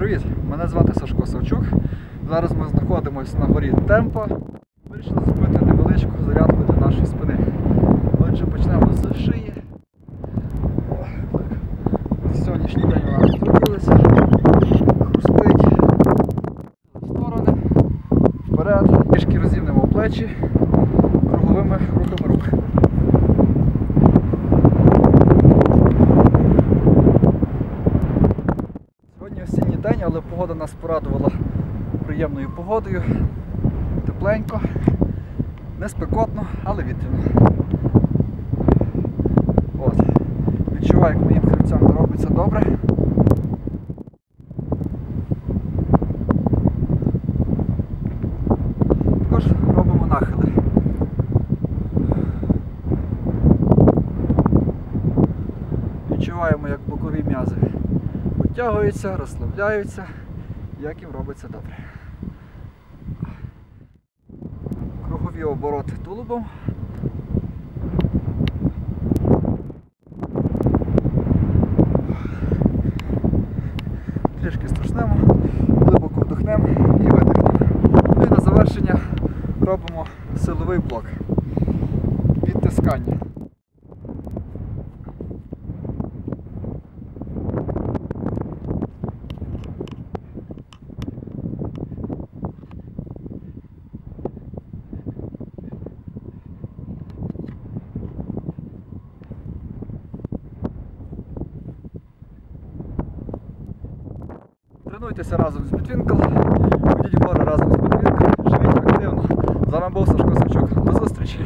Привіт! Мене звати Сашко Савчук. Зараз ми знаходимося на горі Темпа. Вирішили зробити невеличку зарядку для нашої спини. Отже, почнемо з шиї. Так. Сьогоднішній день вона зробилася. Хрустить. В сторони. Вперед. Трішки розімнемо плечі день, але погода нас порадувала приємною погодою. Тепленько, не спекотно, але вітряно. От. Відчуваю, як моїм хребцям робиться добре. Також робимо нахили. Відчуваємо, як бокові м'язи підтягуються, розслабляються, як їм робиться добре. Кругові обороти тулубом. Трішки струшнемо, глибоко вдохнемо і видихнемо. Ну і на завершення робимо силовий блок. Відтискання. Тренуйтеся разом з Бітвінкл, ходіть в гори разом з Бітвінкл, живіть активно. З вами був Сашко Савчук. До зустрічі!